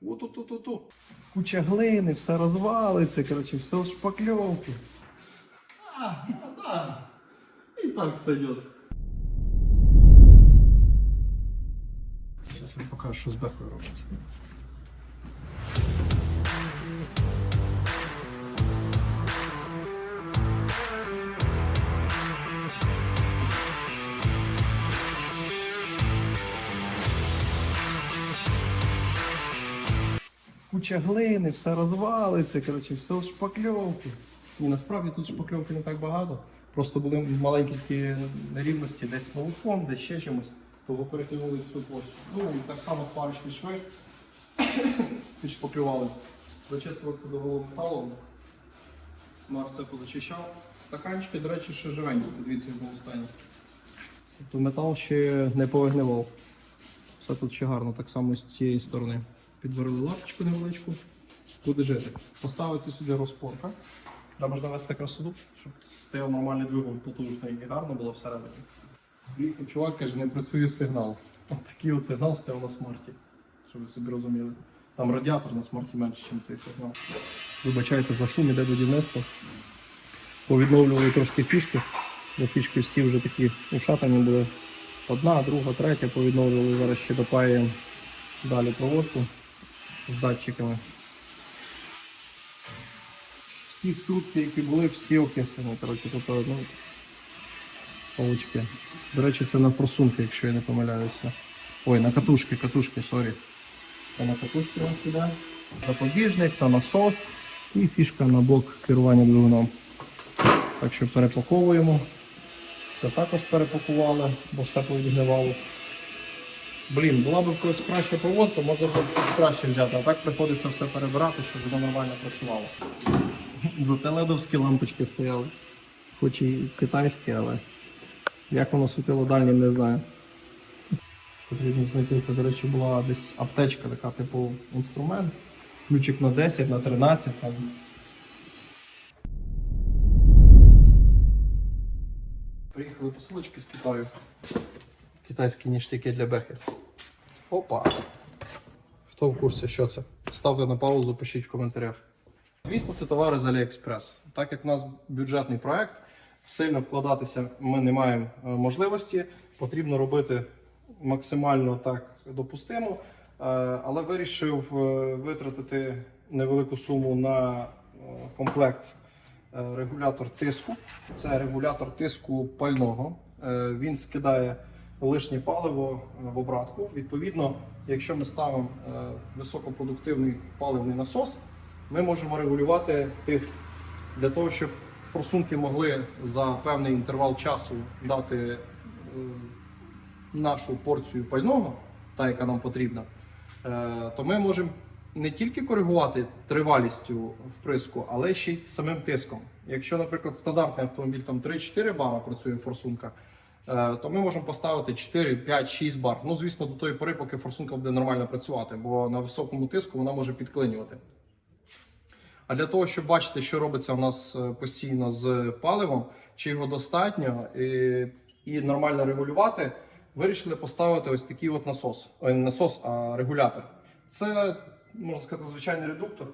У-ту-ту-ту-ту. Куча глини, все розвалиться, коротше, все з шпакльовки. А, да. І так сойдет. Зараз я покажу, що з бехою робиться. Куча глини, все розвалиться, коротше, все шпакльовки. Ні, насправді тут шпакльовки не так багато. Просто були маленькі такі нерівності, десь молоком, десь ще чимось, то перекинули всю площу. Ну і так само сварочні шви підшпаклювали. Зачистили це до голову металу. Мар все позачищав. Стаканчики, до речі, ще живенькі, дивіться, в якому стані. Тобто метал ще не повигнивав. Все тут ще гарно, так само з цієї сторони. Підварили лапочку невеличку, буде жити. Поставиться сюди розпорка. Треба ж навести красоту, щоб стояв нормальний двигун, потужний і гарно було всередині. Приїхав чувак каже, не працює сигнал. От такий от сигнал стояв на смарті, щоб ви собі розуміли. Там радіатор на смарті менше, ніж цей сигнал. Вибачайте за шум, іде будівництво. Повідновлювали трошки фішки, бо фішки всі вже такі ушатані були. Одна, друга, третя повідновлювали, зараз ще допаюємо далі проводку з датчиками. Всі скрутки, які були, всі окислені. Коротше, тут ну, паучки. До речі, це на форсунки, якщо я не помиляюся. Ой, на катушки, катушки, сорі. Це на катушки у нас іде. Запобіжник та насос і фішка на блок керування двигуном. Так що перепаковуємо. Це також перепакували, бо все повідгнивало. Блін, була б когось краща проводка, можна було б щось краще взяти, а так приходиться все перебирати, щоб воно нормально працювало. Зате ледовські лампочки стояли. Хоч і китайські, але як воно світило далі, не знаю. Потрібно знайти, це, до речі, була десь аптечка, така типу інструмент. Ключик на 10, на 13 там. Приїхали посилочки з Китаю. Китайські ніштяки для бехи. Опа. Хто в курсі, що це? Ставте на паузу, пишіть в коментарях. Звісно, це товари з AliExpress. Так як у нас бюджетний проект, сильно вкладатися ми не маємо е, можливості. Потрібно робити максимально так допустимо. Е, Але вирішив е, витратити невелику суму на комплект регулятор тиску. Це регулятор тиску пального. Він скидає лишнє паливо е, в обратку. Відповідно, якщо ми ставимо е, високопродуктивний паливний насос, ми можемо регулювати тиск для того, щоб форсунки могли за певний інтервал часу дати е, нашу порцію пального, та яка нам потрібна, то ми можемо не тільки коригувати тривалістю вприску, але ще й самим тиском. Якщо, наприклад, стандартний автомобіль там 3-4 бара працює форсунка, то ми можемо поставити 4, 5, 6 бар. Ну, звісно, до тої пори, поки форсунка буде нормально працювати, бо на високому тиску вона може підклинювати. А для того, щоб бачити, що робиться у нас е, постійно з паливом, чи його достатньо і, і нормально регулювати, вирішили поставити ось такий от насос. Ой, не насос, а регулятор. Це, можна сказати, звичайний редуктор.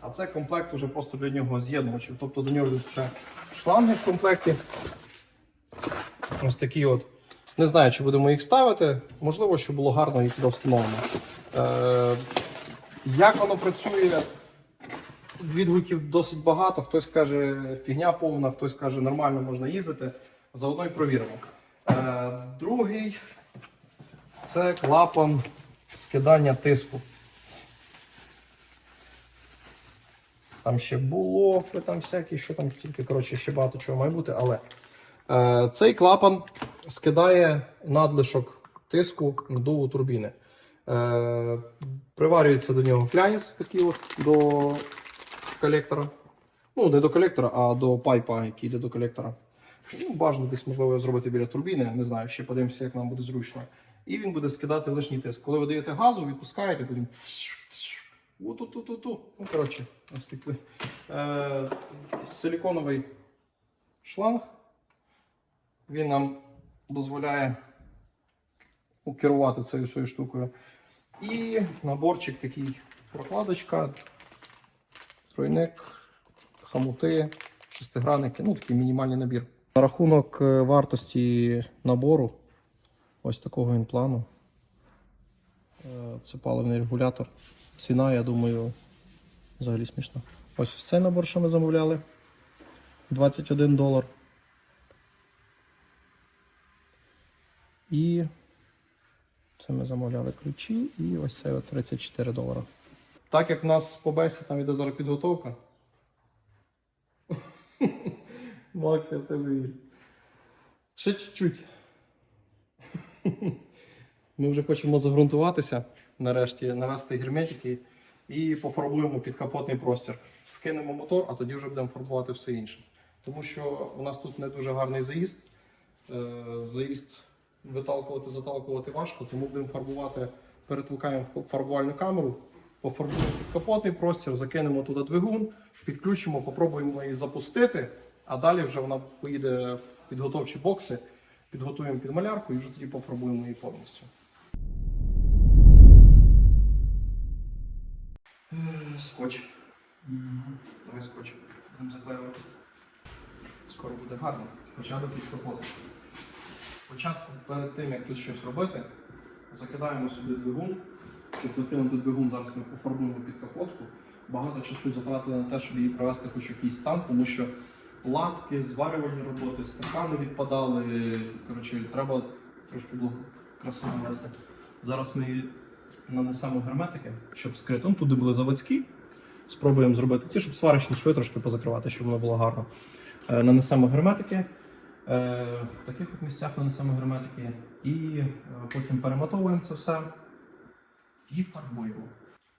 А це комплект уже просто для нього з'єднувачів. Тобто до нього ще шланги в комплекті. Ось такі от. Не знаю, чи будемо їх ставити. Можливо, що було гарно їх туди встановлено. Е, як воно працює? Відгуків досить багато. Хтось каже, фігня повна, хтось каже, нормально можна їздити. Заодно і провіримо. Е, другий це клапан скидання тиску. Там ще булофи, там всякі, що там тільки коротше, ще багато чого має бути. Але цей клапан скидає надлишок тиску надуву турбіни. Е, приварюється до нього фляніс такий от до колектора. Ну, не до колектора, а до пайпа, який йде до колектора. Ну, бажано десь можливо зробити біля турбіни. Не знаю, ще подивимося, як нам буде зручно. І він буде скидати лишній тиск. Коли ви даєте газу, відпускаєте, потім. Ну, коротше, ось такий е, силіконовий шланг. Він нам дозволяє керувати цією всією штукою. І наборчик такий прокладочка, тройник, хамути, шестигранники, ну такий мінімальний набір. На рахунок е, вартості набору, ось такого він плану. Е, Це паливний регулятор. Ціна, я думаю, взагалі смішна. Ось ось цей набор, що ми замовляли. 21 долар. І це ми замовляли ключі, і ось це от 34 долара. Так як в нас по бесі там іде зараз підготовка. Макс, я в тебе вірю. Ще чуть-чуть. Ми вже хочемо загрунтуватися, нарешті навести герметики і пофарбуємо підкапотний простір. Вкинемо мотор, а тоді вже будемо фарбувати все інше. Тому що у нас тут не дуже гарний заїзд. Е, Заїзд виталкувати, заталкувати важко, тому будемо фарбувати, перетолкаємо в фарбувальну камеру, пофарбуємо підкапотний простір, закинемо туди двигун, підключимо, попробуємо її запустити, а далі вже вона поїде в підготовчі бокси, підготуємо під малярку і вже тоді пофарбуємо її повністю. Скотч. Давай скотч. Будемо заклеювати. Скоро буде гарно. Початок під капотом. Спочатку, перед тим, як тут щось робити, закидаємо сюди двигун. Щоб закинути двигун, зараз ми пофарбуємо під капотку. Багато часу затратили на те, щоб її привести хоч якийсь стан, тому що латки, зварювальні роботи, стакани відпадали. Коротше, треба трошки було красиво вести. Зараз ми її нанесемо герметики, щоб скрити. Ну, туди були заводські. Спробуємо зробити ці, щоб сварочні шви трошки позакривати, щоб воно було гарно. Е, Нанесемо герметики. Е, В таких от місцях нанесемо герметики і е, потім перемотовуємо це все і фарбуємо.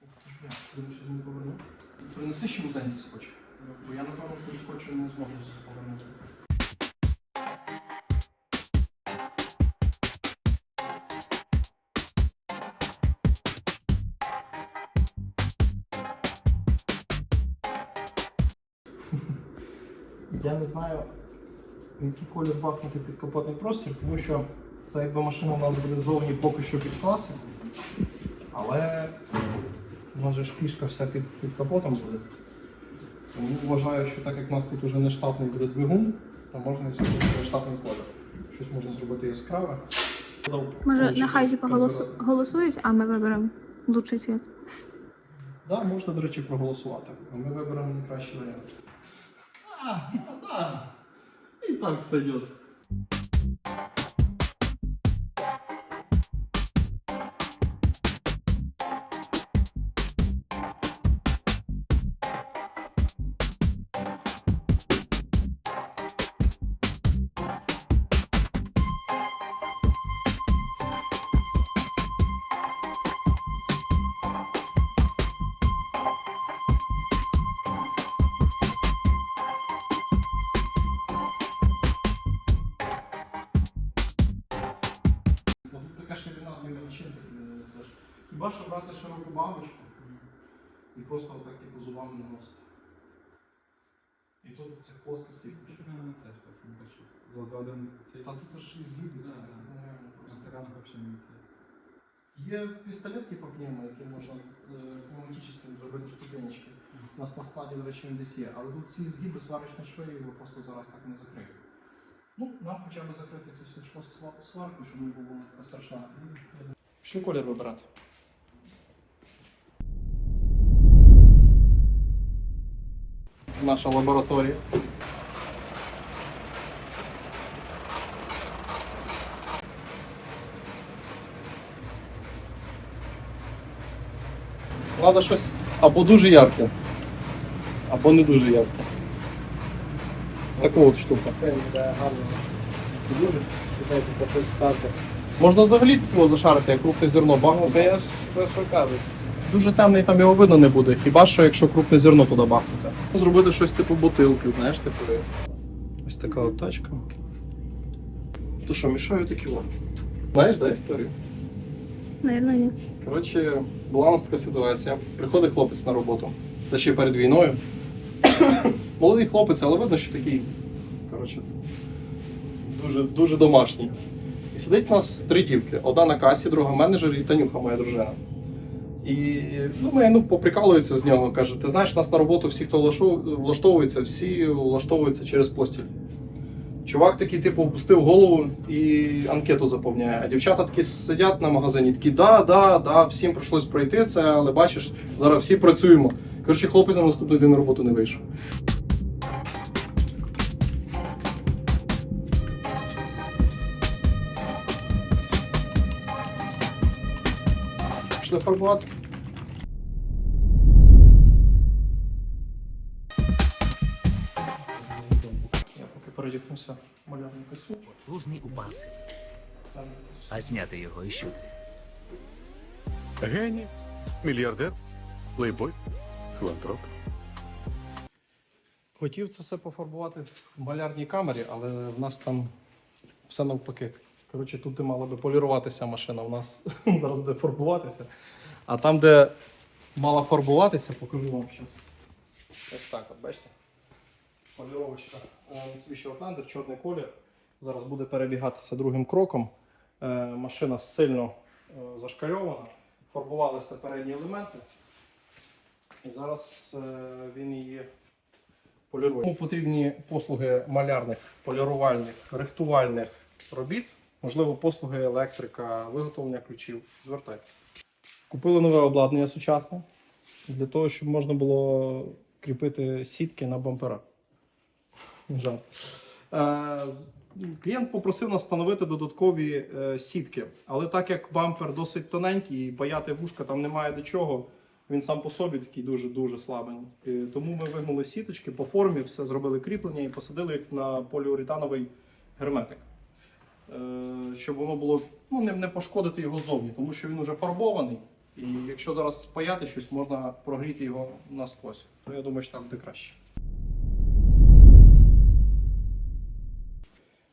Ух ти ж, бля, ще не поверну. Принеси ще музейний скотч. Бо я, напевно, цим скотчем не зможу повернути. Я не знаю, який колір бахнути під капотний простір, тому що це якби машина у нас буде зовні поки що під класи, але у нас же ж фішка вся під, під капотом буде. Тому вважаю, що так як у нас тут вже не штатний буде двигун, то можна зробити штатний колір. Щось можна зробити яскраве. Може, нехай типу, голосу... голосують, а ми виберемо лучший цвіт. Так, да, можна, до речі, проголосувати. А ми виберемо найкращий варіант. А, ну да. І так сойдет. Хіба що брати широку бабочку і просто отак типу зубами наносити. І тут цих плоскостей. За, один цей. Та тут аж і нереально просто. стаканах взагалі не цей. Є пістолет типу пневмо, який можна е, пневматично зробити ступенечки. У нас на складі, до речі, він десь є. Але тут ці згиби сварочні шви його просто зараз так не закриють. Ну, нам хоча б закрити це все сварку, щоб не було така страшна. Що колір вибирати? Наша лабораторія. Треба щось або дуже ярке, або не дуже ярке. Таку от штуку. Дуже? Можна взагалі його зашарити, як крупне зерно бахнути. Я ж це що кажуть. Дуже темний там його видно не буде, хіба що якщо крупне зерно туди бахнути. Зробити щось типу бутилки, знаєш, типу. Ось така от тачка. То що, мішаю такі о. Знаєш, да, історію? Наверно, ні. Коротше, була у нас така ситуація. Приходить хлопець на роботу. Це ще перед війною. Молодий хлопець, але видно, що такий. Коротше, дуже, дуже домашній. І сидить у нас три дівки: одна на касі, друга менеджер і Танюха, моя дружина. І думаю, ну поприкалується з нього. Каже: ти знаєш, нас на роботу всі, хто влаштовується, всі влаштовуються через постіль. Чувак такий, типу, опустив голову і анкету заповняє. А дівчата такі сидять на магазині, такі, да, да, да, всім прийшлось пройти це, але бачиш, зараз всі працюємо. Коротше, хлопець на наступний день на роботу не вийшов. Пішли фарбувати. Поки передягнуся в малярний костюм. Потужний у пальці. А зняти його і що? Геній, мільярдер, плейбой, філантроп. Хотів це все пофарбувати в малярній камері, але в нас там все навпаки. Коротше, тут і мала би поліруватися машина, у нас зараз буде фарбуватися. А там, де мала фарбуватися, покажу вам зараз. Ось так, от бачите? Поліровочка. Е, Mitsubishi Outlander, чорний колір. Зараз буде перебігатися другим кроком. Е, Машина сильно е, зашкальована. Фарбувалися передні елементи. І зараз він її полірує. Кому потрібні послуги малярних, полірувальних, рихтувальних робіт, можливо, послуги електрика, виготовлення ключів. Звертайтеся. Купили нове обладнання сучасне для того, щоб можна було кріпити сітки на бампера. Жаль. Е, Клієнт попросив нас встановити додаткові е, сітки, але так як бампер досить тоненький і паяти вушка там немає до чого, він сам по собі такий дуже-дуже слабенький. Е, Тому ми вигнули сіточки по формі, все зробили кріплення і посадили їх на поліуретановий герметик. Щоб воно було ну, не, пошкодити його зовні, тому що він вже фарбований. І якщо зараз спаяти щось, можна прогріти його насквозь. То я думаю, що так буде краще.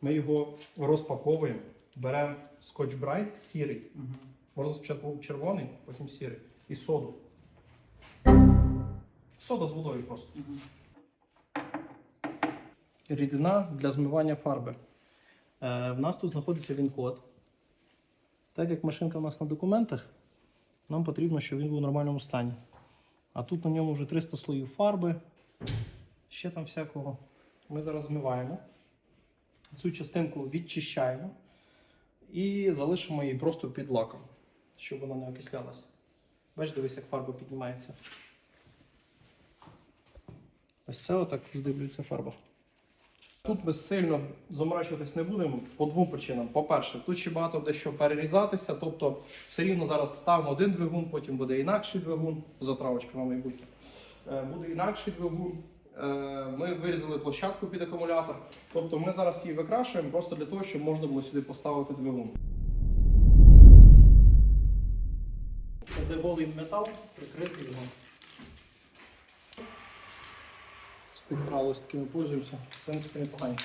Ми його розпаковуємо, беремо скотч брайт сірий. Можна спочатку червоний, потім сірий. І соду. Сода з водою просто. Рідина для змивання фарби. Е, в нас тут знаходиться він-код. Так як машинка у нас на документах, нам потрібно, щоб він був в нормальному стані. А тут на ньому вже 300 слоїв фарби, ще там всякого. Ми зараз змиваємо. Цю частинку відчищаємо і залишимо її просто під лаком, щоб вона не окислялася. Бачиш, дивись, як фарба піднімається. Ось це отак здивлюється фарба. Тут ми сильно заморачуватись не будемо по двом причинам. По-перше, тут ще багато де що перерізатися, тобто все рівно зараз ставимо один двигун, потім буде інакший двигун, затравочка на майбутнє. Е, Буде інакший двигун. Е, Ми вирізали площадку під акумулятор. Тобто ми зараз її викрашуємо просто для того, щоб можна було сюди поставити двигун. Це де голий метал, прикритий його. Спектрал ось такими пользуємося. В принципі, непогані.